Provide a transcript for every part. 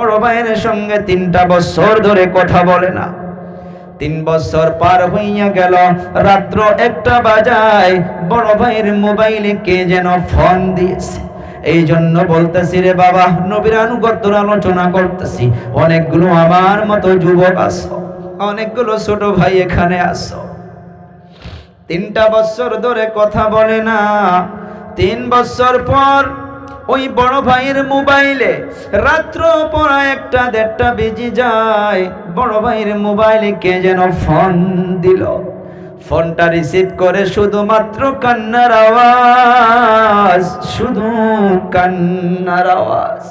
বড় সঙ্গে তিনটা বছর ধরে কথা বলে না। তিন বছর পার হইয়া গেল, রাত্র একটা বাজায় বড় ভাইয়ের মোবাইলে কে যেন ফোন দিয়েছে। এই জন্য বলতেছি রে বাবা, নবীর আনুগত্যর আলোচনা করতেছি। অনেকগুলো আমার মতো যুবক আসো অনেকগুলো ছোট ভাই এখানে আসো তিনটা বছর ধরে কথা বলে না, তিন বছর পর ওই বড় ভাইয়ের মোবাইলে রাত্র পড়া একটা দেড়টা বেজে যায়। বড় ভাইয়ের মোবাইলে কে যেন ফোন দিল। ফোনটা রিসিভ করে শুধুমাত্র কান্নার আওয়াজ, শুধু কান্নার আওয়াজ।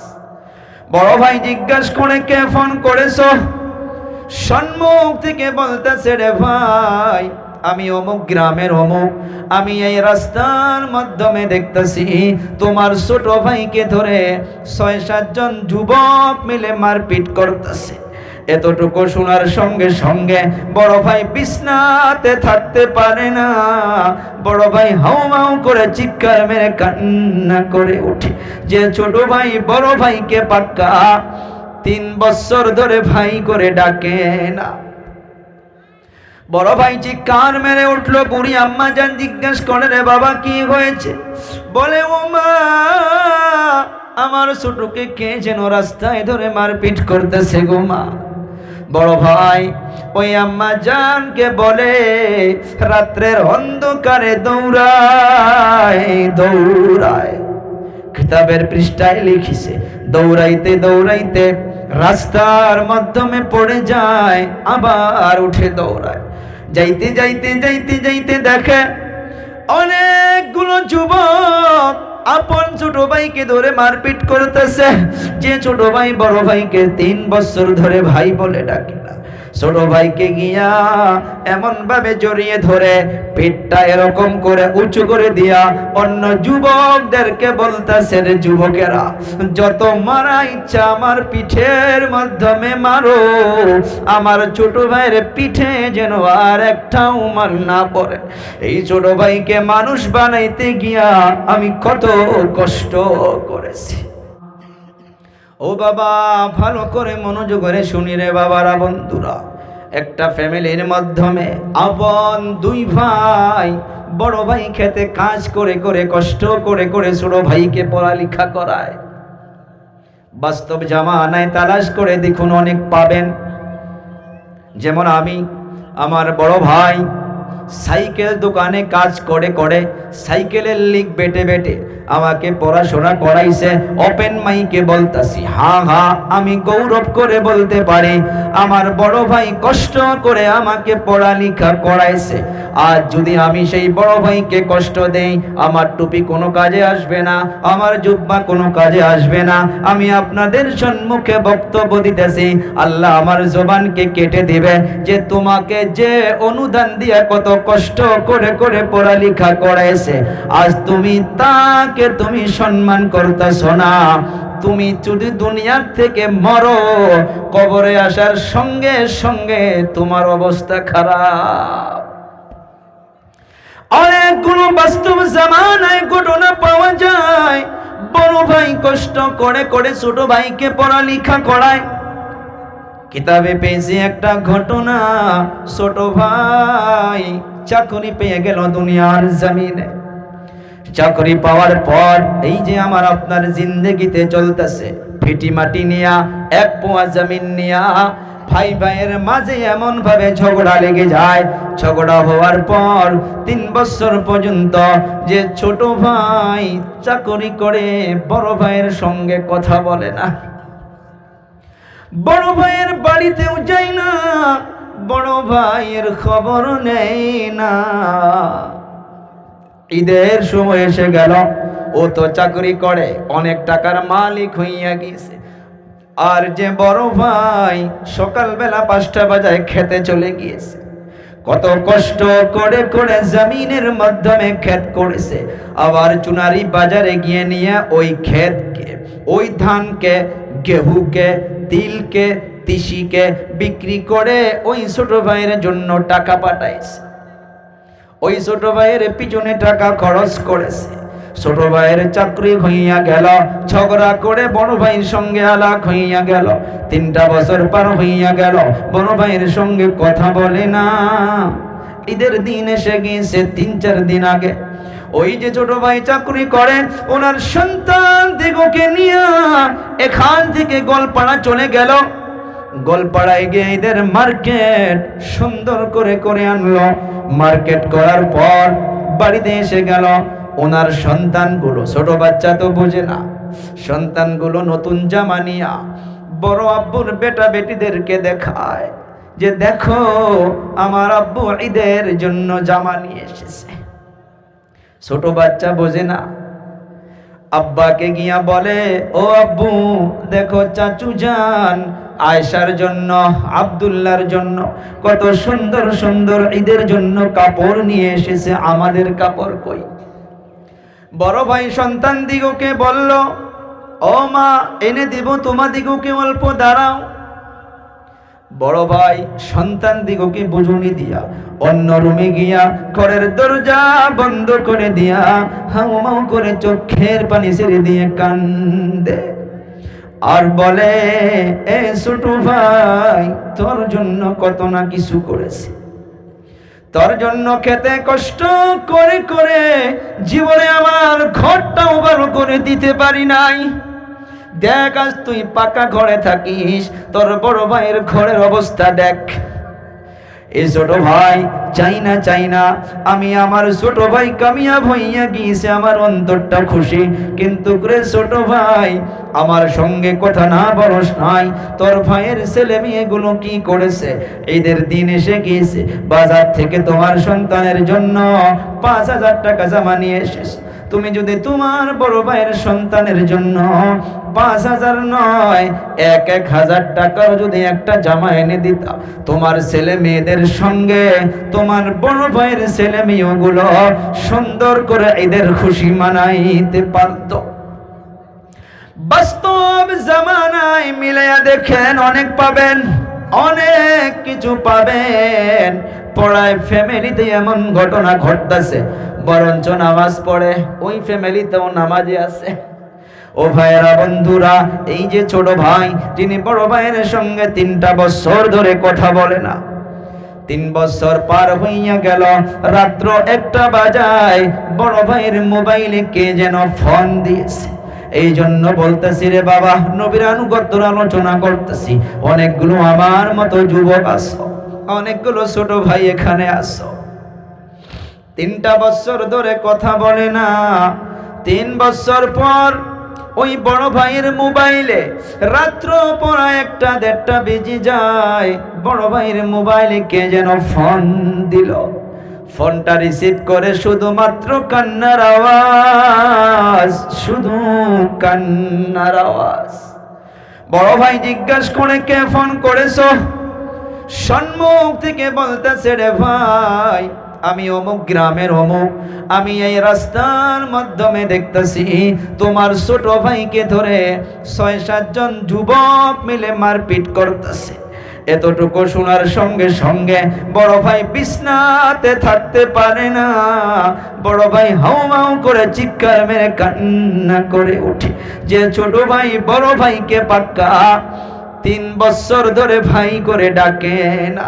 বড় ভাই জিজ্ঞাসা করে, কে ফোন করেছ? সম্মুখ থেকে বলতেছে, রে ভাই আমি অমুক গ্রামের অমুক। আমি এই রাস্তার মাধ্যমে দেখতেছি তোমার ছোট ভাইকে ধরে ছয় সাতজন যুবক মিলে মারপিট করতেছে। এতটুকু শোনার সঙ্গে সঙ্গে বড় ভাই বিছনাতে থাকতে পারে না। বড় ভাই হাউ মাউ করে চিৎকার মেরে কান্না করে ওঠে। যে ছোট ভাই বড় ভাইকে পাক্কা তিন বছর ধরে ভাই করে ডাকে না। বড় ভাই চিৎকার মেরে উঠল, বুড়ি আম্মা যান জিজ্ঞেস করে, রে বাবা, কি হয়েছে? বলে, ও মা, আমার ছোটকে কে যেন রাস্তায় ধরে মারপিট করতেছে গো মা? বড় ভাই ওই আম্মা জানকে বলে, রাত্রের অন্ধকারে দৌড়ায় দৌড়ায়। কিতাবের পৃষ্ঠায় লিখিছে, দৌড়াইতে দৌড়াইতে রাস্তার মাধ্যমে পড়ে যায়, আবার উঠে দৌড়ায়। যাইতে যাইতে যাইতে যাইতে দেখে অনেকগুলো যুবক আপন ছোট ভাইকে ধরে মারপিট করতেছে। যে ছোট ভাই বড় ভাইকে তিন বছর ধরে ভাই বলে ডাকে না। ছোট ভাইকে গিয়া এমন ভাবে জড়িয়ে ধরে পেটটা এরকম করে উঁচু করে দিয়া অন্য যুবকদেরকে বলতেছে, রে যুবকেরা, যত মারা ইচ্ছা আমার পিঠের মাধ্যমে মারো। আমার ছোট ভাইয়ের পিঠে যেন আর একটাও মার না পড়ে। এই ছোট ভাইকে মানুষ বানাইতে গিয়া আমি কত কষ্ট করেছি। ও বাবা, ভালো করে মনোযোগরে শুনি রে বাবারা বন্ধুরা। একটা ফ্যামিলির মাধ্যমে আপন দুই ভাই, বড় ভাই খেতে কাজ করে করে, কষ্ট করে করে ছোট ভাইকে পড়ালেখা করায়। বাস্তব জামানায় তালাশ করে দেখুন অনেক পাবেন। যেমন আমি, আমার বড় ভাই সাইকেল দোকানে কাজ করে করে সাইকেলের লিক বেটে বেটে আমাকে পড়াশোনা করাইছে। ওপেন মাইকে বলতাছি, হা হা, আমি গৌরব করে বলতে পারি। আমার বড় ভাই কষ্ট করে আমাকে পড়ালেখা করাইছে। আর যদি আমি সেই বড় ভাইকে কষ্ট দেই, আমার টুপি কোনো কাজে আসবে না, আমার জুব্বা কোনো কাজে আসবে না। আমি আপনাদের সম্মুখে বক্তব্য দিতেছি, আল্লাহ আমার জবানকে কেটে দিবে যে তোমাকে যে অনুদান দিয়ে কত কষ্ট করে করে পড়ালেখা করাইছে। আজ তুমি তাকে তুমি সম্মান করতেছ না। তুমি যদি দুনিয়ার থেকে মরো, কবরে আসার সঙ্গে সঙ্গে তোমার অবস্থা খারাপ। অনেকগুলো বাস্তব জামানায় ঘটনা পাওয়া যায়। বড় ভাই কষ্ট করে করে ছোট ভাইকে পড়ালেখা করায়। কিতাবে পেয়েছি একটা ঘটনা, ছোট ভাই চাকরি পেয়ে গেল দুনিয়ার জমিনে। চাকরি পাওয়ার পর এই যে আমার আপনার জিন্দগিতে চলতেছে ফিটি মাটি নিয়া, এক পোয়া জমিন নিয়া ভাই ভাইয়ের মাঝে এমন ভাবে ঝগড়া লেগে যায়। ঝগড়া হওয়ার পর তিন বছর পর্যন্ত যে ছোট ভাই চাকরি করে, বড় ভাইয়ের সঙ্গে কথা বলে না। বড় ভাইয়ের বাড়িতেও যাই না, বড় ভাইয়ের খবর নেই না। ঈদের সময় এসে গেল। ও তো চাকরি করে, অনেক টাকার মালিক হইয়া গিয়েছে। আর যে বড় ভাই সকালবেলা পাঁচটা বাজায় খেতে চলে গিয়েছে। কত কষ্ট করে করে জমিনের মাধ্যমে ক্ষেত করেছে। আবার চুনারি বাজারে গিয়ে নিয়ে ওই ক্ষেতকে, ওই ধানকে, গেহুকে, তিলকে, তিসিকে বিক্রি করে ওই ছোট ভাইয়ের জন্য টাকা পাঠাইছে। ওই ছোট ভাইয়ের পিছনে টাকা খরচ করেছে। ছোট ভাইয়ের চাকরি হইয়া গেল, ঝগড়া করে বড় ভাইয়ের সঙ্গে আলাপ হইয়া গেল। তিনটা বছর পার হইয়া গেল, বড় ভাইয়ের সঙ্গে কথা বলে না। ঈদের দিন এসে গিয়েছে তিন চার দিন আগে। ওই যে ছোট ভাই চাকরি করে, ওনার সন্তান দিগকে নিয়ে এখান থেকে গোলপাড়া চলে গেল। গোলপাড়ায় গিয়ে এদের মার্কেট সুন্দর করে করে আনলো। মার্কেট করার পর বাড়িতে এসে গেল ওনার সন্তানগুলো। ছোট বাচ্চা তো বোঝে না। সন্তানগুলো নতুন জামা নিয়া বড় আব্বুর বেটা বেটিদেরকে দেখায় যে দেখো, আমার আব্বু ঈদের জন্য জামা নিয়ে এসেছে। ছোট বাচ্চা বোঝে না। আব্বাকে গিয়া বলে, ও আব্বু, দেখো চাচু যান আয়সার জন্য, আব্দুল্লাহর জন্য, কত সুন্দর সুন্দর ঈদের জন্য কাপড় নিয়ে এসেছে আমাদের কাপড় কই? বড় ভাই সন্তান দিগকে বলল, ও মা, এনে দিব তোমাদিগকে অল্প, দাঁড়াও। বড় ভাই সন্তান দিগকে বুঝুনি দিয়া, অন্য রুমে গিয়া ঘরের দরজা বন্ধ করে দিয়া হাউমাউ করে চোখের পানি ছেড়ে দিয়ে কান্দে। আর বলে, এ ছোট ভাই, তোর জন্য কত না কিছু করেছে। তোর জন্য খেতে কষ্ট করে করে জীবনে আমার ঘরটাও ভালো করে দিতে পারি নাই। দেখ, আজ তুই পাকা ঘরে থাকিস, তোর বড় ভাইয়ের ঘরের অবস্থা দেখ। এই ছোট ভাই, চাই না চাই না। আমি আমার ছোট ভাই কামিয়াব হইয়া গিয়েছে, আমার অন্তরটা খুশি। কিন্তু রে ছোট ভাই, আমার সঙ্গে কথা না বলস নাই। তোর ভাইয়ের ছেলে মেয়েগুলো কি করেছে? ঈদের দিন এসে গিয়েছে। বাজার থেকে তোমার সন্তানের জন্য পাঁচ হাজার টাকা জামা নিয়ে এসেছে। তুমি যদি তোমার বড় ভাইয়ের সন্তানের জন্য পাঁচ হাজার নয়, এক এক হাজার টাকাও যদি একটা জামা এনে দিতা, তোমার ছেলে মেয়েদের সঙ্গে, তোমার বড় ভাইয়ের ছেলে মেয়েগুলো সুন্দর করে এদের খুশি মানাইতে পারত। বাস্তব জামানায় মিলাইয়া দেখেন, অনেক পাবেন, অনেক কিছু পাবেন। পড়ায় ফ্যামিলিতে এমন ঘটনা ঘটতেছে বরঞ্চ নামাজ পড়ে। ওই ফ্যামিলিতেও নামাজে আছে। ও ভাইয়েরা, বন্ধুরা, এই যে ছোট ভাই, যিনি বড় ভাইয়ের সঙ্গে তিনটা বছর ধরে কথা বলে না, তিন বছর পার হইয়া গেল। রাত্র একটা বাজায় বড় ভাইয়ের মোবাইলে কে যেন ফোন দিয়েছে। এই জন্য বলতেছি রে বাবা, নবীর আনুগত্যর আলোচনা করতেছি। অনেকগুলো আমার মতো যুবক আসো অনেকগুলো ছোট ভাই এখানে আসো তিনটা বছর ধরে কথা বলে না। তিন বছর পর ওই বড় ভাইয়ের মোবাইলে রাত্র পড়া একটা দেড়টা বেজে যায়। বড় ভাইয়ের মোবাইলে কে যেন ফোন দিল। ফোনটা রিসিভ করে শুধুমাত্র কান্নার আওয়াজ, শুধু কান্নার আওয়াজ। বড় ভাই জিজ্ঞাসা করে, কে ফোন করেছ? সম্মুখ থেকে বলতেছে, রে ভাই আমি অমুক গ্রামের অমুক। আমি এই রাস্তার মাধ্যমে দেখতেছি, তোমার ছোট ভাইকে ধরে ছয় সাতজন যুবক মিলে মারপিট করতেছে। এতটুকু শোনার সঙ্গে সঙ্গে বড় ভাই বিছনাতে থাকতে পারে না। বড় ভাই হাউ হাউ করে চিৎকার মেরে কান্না করে উঠে যে ছোট ভাই বড় ভাইকে পাক্কা তিন বছর ধরে ভাই করে ডাকে না।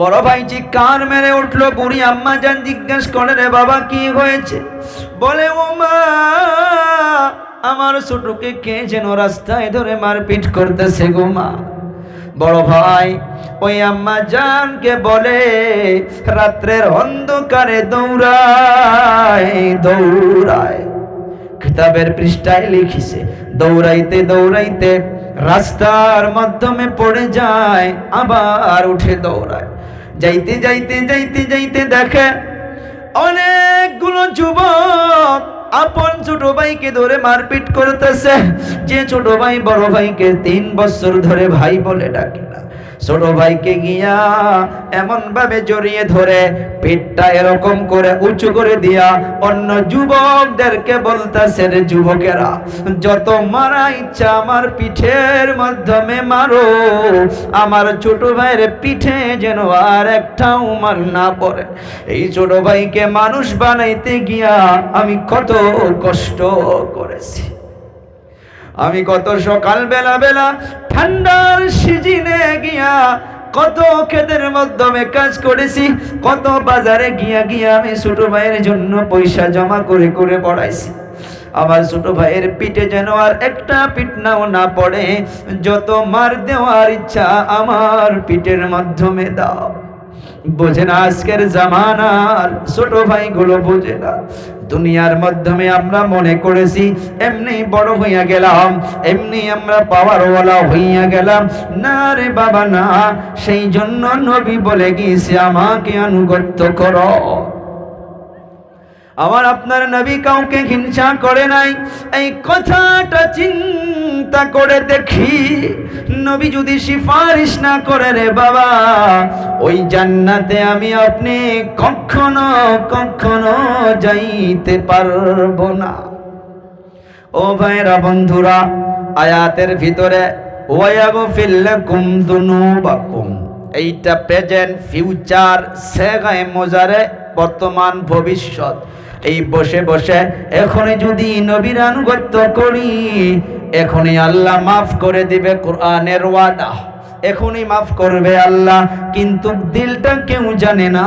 বড় ভাই চিৎকার মেরে উঠল, বুড়ি আম্মা যান জিজ্ঞেস করে, রে বাবা, কি হয়েছে? বলে, ও মা, আমার ছোটকে কে যেন রাস্তায় ধরে মারপিট করতেছে গো মা? বড় ভাই ওই আম্মা জানকে বলে, রাত্রের অন্ধকারে দৌড়ায় দৌড়ায়। কিতাবের পৃষ্ঠায় লিখিছে, দৌড়াইতে দৌড়াইতে রাস্তার মাধ্যমে পড়ে যায়, আবার উঠে দৌড়ায়। যাইতে যাইতে যাইতে যাইতে দেখে অনেকগুলো যুবক আপন ছোট ভাইকে ধরে মারপিট করতেছে। যে ছোট ভাই, বড় ভাইকে তিন বছর ধরে ভাই বলে ডাকে না। ছোট ভাইকে গিয়া এমন ভাবে জড়িয়ে ধরে পেটটা এরকম করে উঁচু করে দিয়া অন্য যুবকদেরকে বলতাছে, রে যুবকেরা, যত মারা ইচ্ছা আমার পিঠের মাধ্যমে মারো। আমার ছোট ভাইয়ের পিঠে যেন আর একটাও মার না পড়ে। এই ছোট ভাইকে মানুষ বানাইতে গিয়া আমি কত কষ্ট করেছি। আমি কত সকাল বেলা বেলা ঠান্ডার সিজিনে গিয়া কত ক্ষেতের মাধ্যমে কাজ করেছি, কত বাজারে গিয়া গিয়া আমি ছোট ভাইয়ের জন্য পয়সা জমা করে করে পড়াইছি। আমার ছোট ভাইয়ের পিঠে যেন আর একটা পিটনাও না পড়ে, যত মার দেওয়ার ইচ্ছা আমার পিঠের মাধ্যমে দাও। বোঝে না আজকের জামানার ছোট ভাইগুলো বোঝে না। দুনিয়ার মাধ্যমে আমরা মনে করেছি, এমনি বড় হইয়া গেলাম, এমনি আমরা পাওয়ারওয়ালা হইয়া গেলাম। না রে বাবা, না সেই জন্য নবী বলে গিয়েছে, আমাকে আনুগত্য করো। আমার আপনার নবী কাউকে হিংসা করে নাই। এই কথাটা চিন্তা করে দেখি, নবী যদি সিফারিশ না করে রে বাবা, ওই জান্নাতে আমি আপনি কখনো কখনো যাইতে পারব না। ও ভাইরা বন্ধুরা, আয়াতের ভিতরে ওয়াগফির লাকুম দুনুবাকুম। এইটা প্রেজেন্ট ফিউচার সেগায় মোজারে, বর্তমান, ভবিষ্যৎ। এই বসে বসে এখনই যদি নবীর আনুগত্য করি এখনই আল্লাহ মাফ করে দিবে কোরআনের ওয়াদা। এখনই মাফ করবে আল্লাহ, কিন্তু দিলটা কেউ জানে না,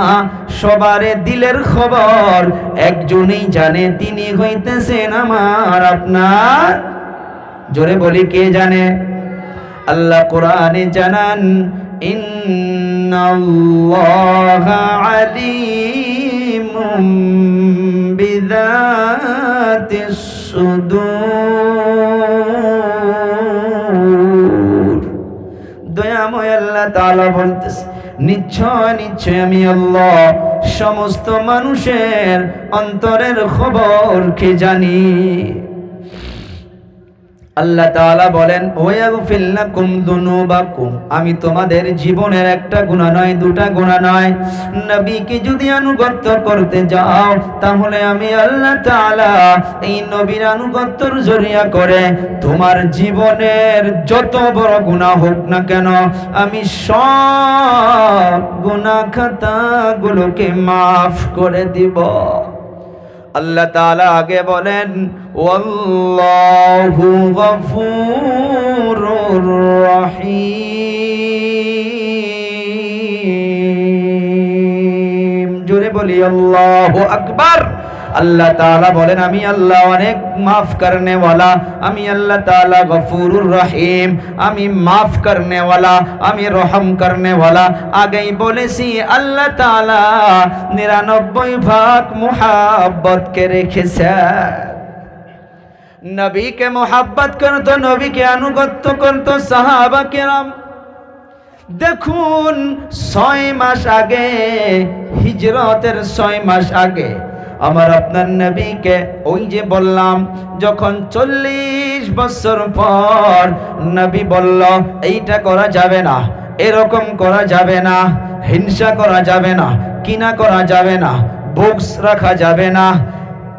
সবারে দিলের খবর একজনই জানে, তিনি হইতেছেন আমার আপনার। জোরে বলি কে জানে? আল্লাহ কোরআনে জানান, ইন্নাল্লাহা আলিমুম বিযাতিস الصدور. দয়াময় আল্লাহ তাআলা বলতেছে, নিশ্চয় নিশ্চয় আমি আল্লাহ সমস্ত মানুষের অন্তরের খবর কে জানি। আল্লাহ তাআলা বলেন, ওয়াগফির লাকুম দুনুবাকুম। আমি তোমাদের জীবনের একটা গুনাহ নয়, দুটা গুনাহ নয়। নবীকে যদি আনুগত্য করতে যাও, তাহলে আমি আল্লাহ তাআলা এই নবীর আনুগত্যর জরিয়া করে তোমার জীবনের যত বড় গুনাহ হোক না কেন, আমি সব গুনাহ খাতাগুলোকে মাফ করে দিব। আল্লাহ তাআলা আগে বলেন ওয়াল্লাহু গফুরুর রহিম। জোরে বলি আল্লাহু আকবার। আল্লাহ তাআলা বলেন, আমি আল্লাহ অনেক মাফ করনে ওয়ালা আমি আল্লাহ তাআলা গফুরুর রহিম। আমি মাফ করনে আমি রহম করনে ওয়ালা আগেই বলেছি, আল্লাহ তাআলা নিরানব্বই ভাগ মুহাব্বত কে রেখেছে নবীকে মোহাব্বত করতো, নবীকে আনুগত্য করতো সাহাবা কেরাম। দেখুন, ছয় মাস আগে, হিজরতের ছয় মাস আগে আমার আপনার নবীকে ওই যে বললাম, যখন চল্লিশ বছর পর নবী বলল, এইটা করা যাবে না, এরকম করা যাবে না, হিংসা করা যাবে না, কিনা করা যাবে না, বুকস রাখা যাবে না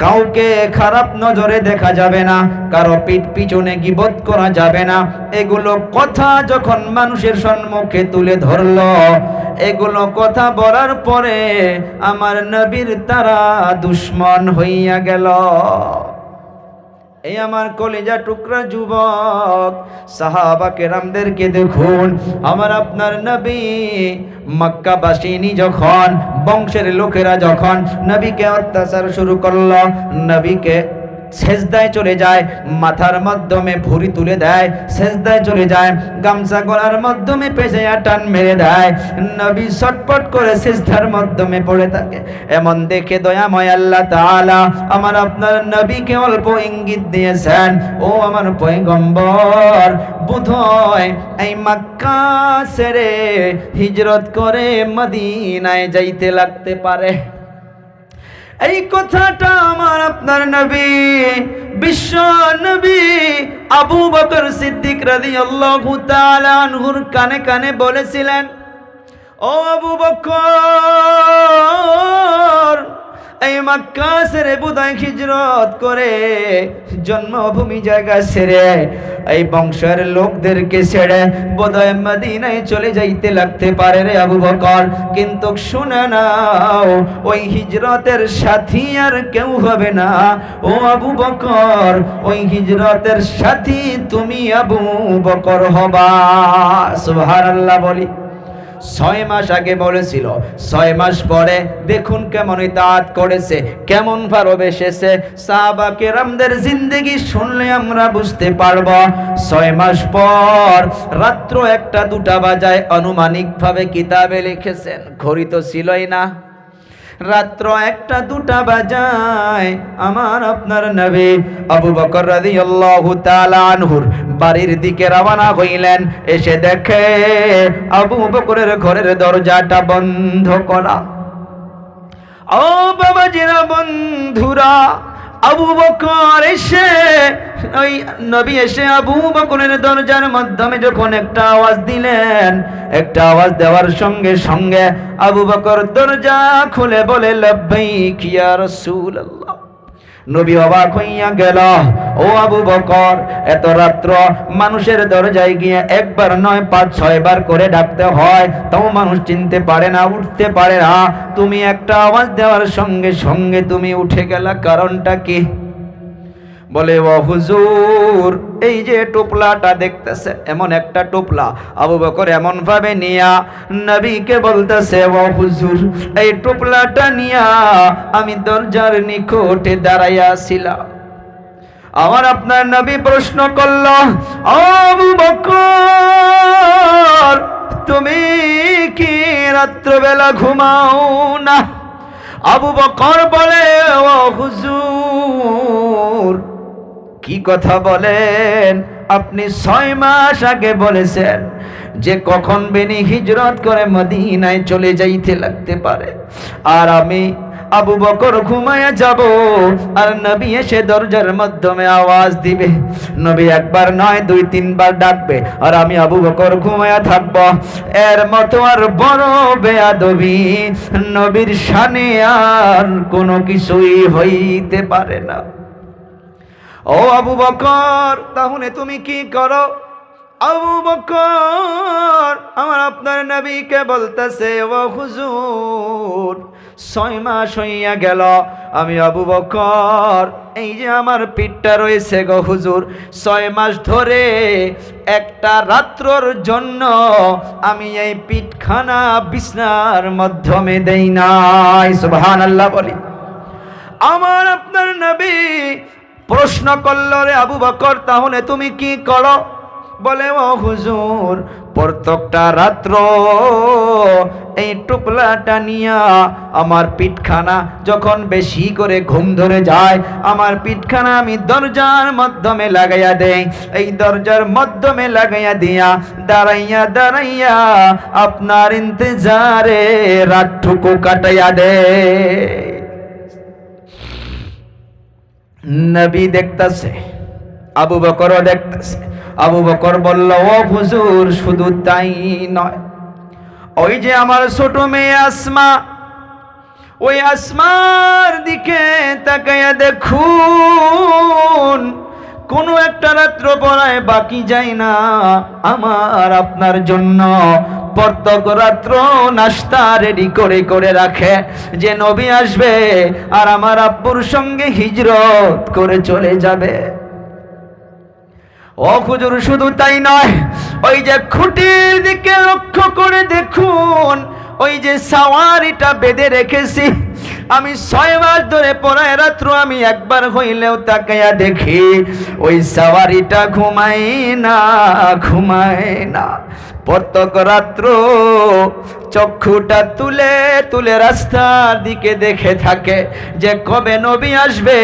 কাউকে খারাপ নজরে দেখা যাবে না, কারও পিঠ পিছনে গিবত করা যাবে না। এগুলো কথা যখন মানুষের সম্মুখে তুলে ধরল, এগুলো কথা বলার পরে আমার নবীর তারা দুশ্মন হইয়া গেল। এই আমার কলেজা টুকরা যুবক, সাহাবা কেরামদেরকে দেখুন। আমার আপনার নবী মক্কা বাসিনী যখন, বংশের লোকেরা যখন নবীকে অত্যাচার শুরু করল, নবীকে সেজদায় চলে যায়, মাথার মাধ্যমে ভুরি তুলে দেয়, সেজদায় চলে যায়, গামছা গলার মাধ্যমে পেঁচাইয়া টান মেরে দেয়। নবী ছটপট করে সেজদার মাধ্যমে পড়ে থাকে। এমন দেখে দয়াময় আল্লাহ তাআলা আমার আপনার নবীকে অল্প ইঙ্গিত দিয়েছেন, ও আমার পয়গম্বর, বোধহয় এই মক্কা ছেড়ে হিজরত করে মদিনায় যাইতে লাগতে পারে। এই কথাটা আমার আপনার নবী, বিশ্ব নবী আবু বকর সিদ্দিক তাআলা আনহুর কানে কানে বলেছিলেন, ও আবু বকর, এই মক্কা সেরে বুদায় হিজরত করে জন্মভূমি জায়গা ছেড়ে এই বংশের লোকদেরকে ছেড়ে বোধহয় মদিনায় চলে যাইতে লাগতে পারে রে আবু বকর। কিন্তু শুনে নাও, ওই হিজরতের সাথী আর কেউ হবে না। ও আবু বকর, ওই হিজরতের সাথী তুমি আবু বকর হবা। সুবহানাল্লাহ বলি। ছয় মাস আগে বলেছিল। ছয় মাস পরে দেখুন কেমন ইতাত করেছে, কেমন ভালোবেসেছে সাহাবা কেরামদের জিন্দেগি শুনলে আমরা বুঝতে পারব, ছয় মাস পর রাত্র একটা দুটা বাজায় আনুমানিকভাবে কিতাবে লিখেছেন, ঘড়ি তো ছিলই না। রাত্র একটা, দুটা বাজায় আমার আপনার নবী আবু বকর রাদিয়াল্লাহু তাআলা আনহুর বাড়ির দিকে রওনা হইলেন। এসে দেখে আবু বকরের ঘরের দরজাটা বন্ধ করা। ও বাবাজিরা বন্ধুরা আবু বকর এসে, ওই নবী এসে আবু বকরের দরজার মাধ্যমে যখন একটা আওয়াজ দিলেন, একটা আওয়াজ দেওয়ার সঙ্গে সঙ্গে আবু বকর দরজা খুলে বলে, লব্বাইক ইয়া রাসূলুল্লাহ। নবী অবাক হইয়া গেল। ও আবু বকর, এত রাত্র মানুষের দরজায় গিয়ে একবার নয়, পাঁচ, ছয় বার করে ডাকতে হয়। তাও মানুষ চিনতে পারে না, উঠতে পারে না। তুমি একটা আওয়াজ দেওয়ার সঙ্গে সঙ্গে তুমি উঠে গেলা, কারণটা কি? বলে, ও হুজুর, এই যে টোপলাটা দেখতেছে, এমন একটা টোপলা। আবু বকর এমন ভাবে নিয়া নবীকে বলতেছে, ও হুজুর, এই টোপলাটা নিয়া আমি দরজার নিকটে দাঁড়াইয়া ছিলাম। আমার আপনার নবী প্রশ্ন করল আবু বকর, তুমি কি রাত্রবেলা ঘুমাও না? আবু বকর বলে, ও হুজুর কি কথা বলেন? আপনি ছয় মাস আগে বলেছেন যে কখন বেনি হিজরত করে মদিনায় চলে যাইতে লাগতে পারে। আর আমি আবু বকর ঘুমায়া যাব আর নবী এসে দরজার মাধ্যমে আওয়াজ দিবে। নবী একবার নয়, দুই, তিনবার ডাকবে আর আমি আবু বকর ঘুমায়া থাকব। এর মতো আর বড় বেয়াদবি নবীর শানে আর কোনো কিছুই হইতে পারে না। ও আবু বকর, তাহলে তুমি কি করো? আবু বকর, আমার আপনার নবীকে বলতেছে, ও হুজুর, ছয় মাস হইয়া গেল, আমি আবু বকর, এই যে আমার পিঠটা রয়েছে গো হুজুর, ছয় মাস ধরে একটা রাত্রর জন্য আমি এই পিঠখানা বিছনার মাধ্যমে দেই নাই। সুবহানাল্লাহ বলি। আমার আপনার নবী প্রশ্ন করল রে আবু বকর, তাহলে তুমি কি করো? বলে, ও হুজুর, প্রত্যেকটা রাত্র এই টুপলাটা নিয়া আমার পিঠখানা যখন বেশি করে ঘুম ধরে যায়, আমার পিঠখানা আমি দরজার মাধ্যমে লাগাইয়া দেই। এই দরজার মাধ্যমে লাগাইয়া দিয়া, দাঁড়াইয়া দাঁড়াইয়া আপনার ইন্তজারে রাতটুকু কাটাইয়া দেয় নবী দেখতেছে, আবু বকরও দেখতেছে। আবু বকর বলল, ও হুজুর, শুধু তাই নয়। ওই যে আমার ছোট মেয়ে আসমা, ওই আসমার দিকে তাকাইয়া দেখুন কোনো একটা রাত্র পড়ায় বাকি যায় না আমার আপনার জন্য। প্রত্যেক রাত্র নাস্তা রেডি করে করে রাখে। যে নবী আসবে আর আমার আব্বুর সঙ্গে হিজরত করে চলে যাবে। ও খুজুর শুধু তাই নয়, ওই যে খুঁটির দিকে লক্ষ্য করে দেখুন, ওই যে সাওয়ারিটা বেঁধে রেখেছি। আমি ছয় মাস ধরে পড়ায় রাত্র আমি একবার হইলেও তাকাইয়া দেখি, ওই সাওয়ারিটা ঘুমাই না, ঘুমায় না। প্রত্যেক রাত্র চক্ষুটা তুলে তুলে রাস্তার দিকে দেখে থাকে যে কবে নবী আসবে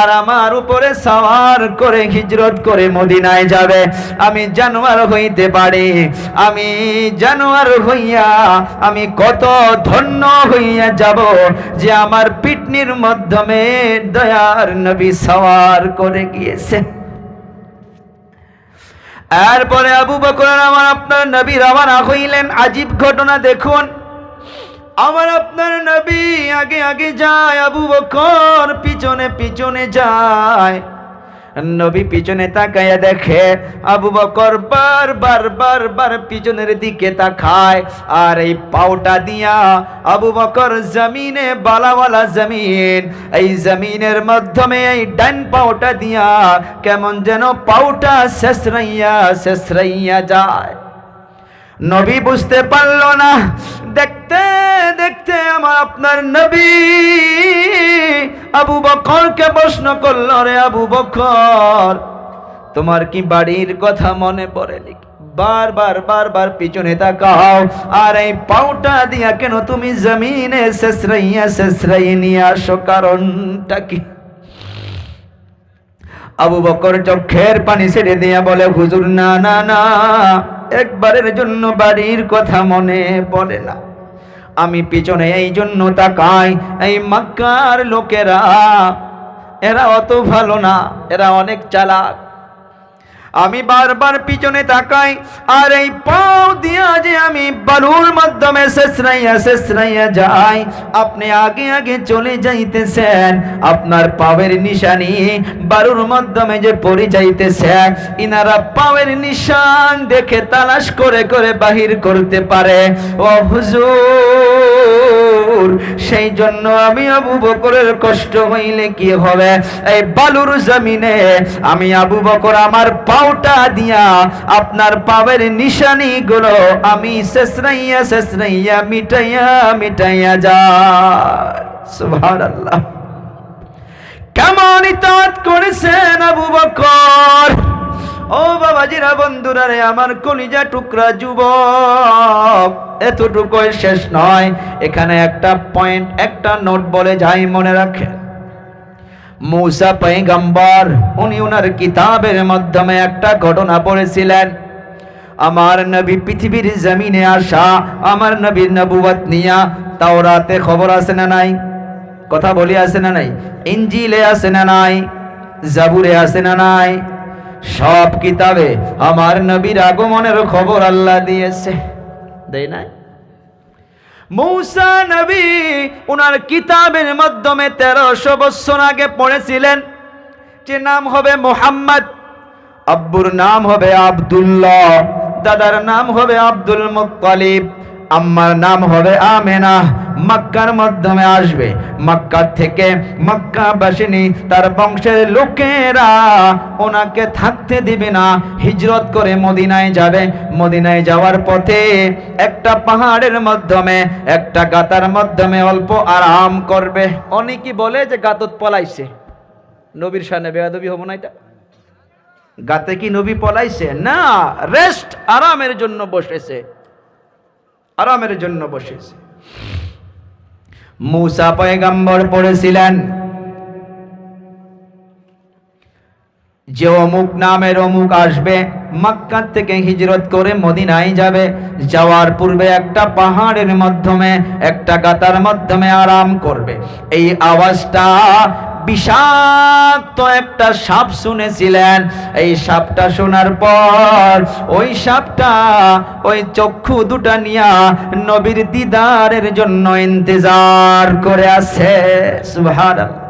আর আমার উপরে সাওয়ার করে হিজরত করে মদিনায় যাবে। আমি জানোয়ার হইতে পারি, আমি জানোয়ার হইয়া, আমি কত ধন্য হইয়া যাব যে আমার পিটনির মাধ্যমে দয়ার নবী সাওয়ার করে গিয়েছে। এরপরে আবু বকর আমার আপনার নবী রওনা হইলেন। আজীব ঘটনা দেখুন। আমার আপনার নবী আগে আগে যায় আবু বকর, পিছনে পিছনে যায়। নবী পিছনে তাকায় দেখে আবু বকর বার বার বার বার পিছনের দিকে তাকায়। আর এই পাউটা দিয়া আবু বকর জমিনে বালাওয়ালা জমিন, এই জমিনের মাধ্যমে এই ডান পাউটা দিয়া কেমন যেন পাউটা শেষরাইয়া শেষরাইয়া যায়। নবী বুঝতে পারল না। দেখতে দেখতে আমার আপনার নবী। আবু বকরকে প্রশ্ন করল, রে আবু বকর, তোমার কি বাড়ির কথা মনে পড়ে নাকি? বারবার বারবার পিছনে তাকাও। আর এই পাউটা দিয়া কেন তুমি জমিনে শেষরাইয়া শেষরাই নিয়ে আসো কারণটা কি? আবু বকর চোখের পানি ছেড়ে দিয়া বলে, হুজুর, না না না। একবারের জন্য বাড়ির কথা মনে পড়ে না। আমি পিছনে এই জন্য তাকাই, এই মাক্কার লোকেরা, এরা অত ভালো না, এরা অনেক চালাক। আমি বারবার পিছনে তাকাই, আর এই পাও দিয়া যে আমি বালুর মাধ্যমে শেষরাইয়া শেষরাইয়া যাই, আপনি আগে আগে চলে যাইতেছেন, আপনার পাওয়ের নিশানি বালুর মাধ্যমে যে পড়ে যাইতেছেন, ইনারা পাওয়ের নিশান দেখে তালাশ করে করে বাহির করতে পারে। ও হুজুর! সেই জন্য আমি আবু বকরের কষ্ট হইলে কি হবে? এই বালুর জমিনে আমি আবু বকর আমার পাউটা দিয়া আপনার পাবের নিশানি গুলো আমি শেষরাইয়া শেষরাইয়া মিটাইয়া মিটাইয়া যা সুবহানাল্লাহ। কেমন ইতাত করেছেন আবু বকর? ও বাবাজিরা বন্ধুরা রে, আমার কলিজা টুকরা যুবক এতটুকুই শেষ নয়। এখানে একটা পয়েন্ট একটা নোট বলে যাই মনে রাখেন মূসা পৈগম্বর উনি ওনার কিতাবের মাধ্যমে একটা ঘটনা পড়েছিলেন। আমার নবী পৃথিবীর জমিনে আসা, আমার নবীর নবুয়ত নিয়া তাওরাতে খবর আছে না নাই? কথা বলি আছে না নাই? ইঞ্জিলে আছে না নাই? জাবুরে আছে না নাই? সব কিতাবে আমার নবীর আগমনের খবর আল্লাহ দিয়েছে। দেয় নাই? মৌসা নবী ওনার কিতাবের মাধ্যমে তেরোশো বৎসর আগে পড়েছিলেন। যে নাম হবে মোহাম্মদ, আব্বুর নাম হবে আব্দুল্লাহ, দাদার নাম হবে আব্দুল মুক্তালিব আম্মার নাম হবে আমেনা। মক্কার মাধ্যমে আসবে। মক্কা থেকে মক্কা বাসিনী তার বংশের লোকেরা ওনাকে থাকতে দিবে না। হিজরত করে মদিনায় যাবে। মদিনায় যাওয়ার পথে একটা পাহাড়ের মাধ্যমে একটা গাতার মাধ্যমে অল্প আরাম করবে। অনেকে বলে যে গাতত পলাইছে। নবীর সামনে বেয়াদবি হব না এটা? গাতে কি নবী পলাইছে? না রেস্ট আরামের জন্য বসেছে। আরামের জন্য বসেছে। মুসা পয়গাম্বর পড়েছিলেন, যে অমুক নামের অমুক আসবে, মক্কা থেকে হিজরত করে মদিনায় যাবে, যাওয়ার পূর্বে একটা পাহাড়ের মাধ্যমে, একটা গাতার মাধ্যমে আরাম করবে। এই আওয়াজটা বিষাক্ত একটা সাপ শুনেছিলেন। এই সাপটা শোনার পর ওই সাপটা ওই চক্ষু দুটা নিয়া নবীর দিদারের জন্য ইন্তজার করে আছে। সুবহানাল্লাহ।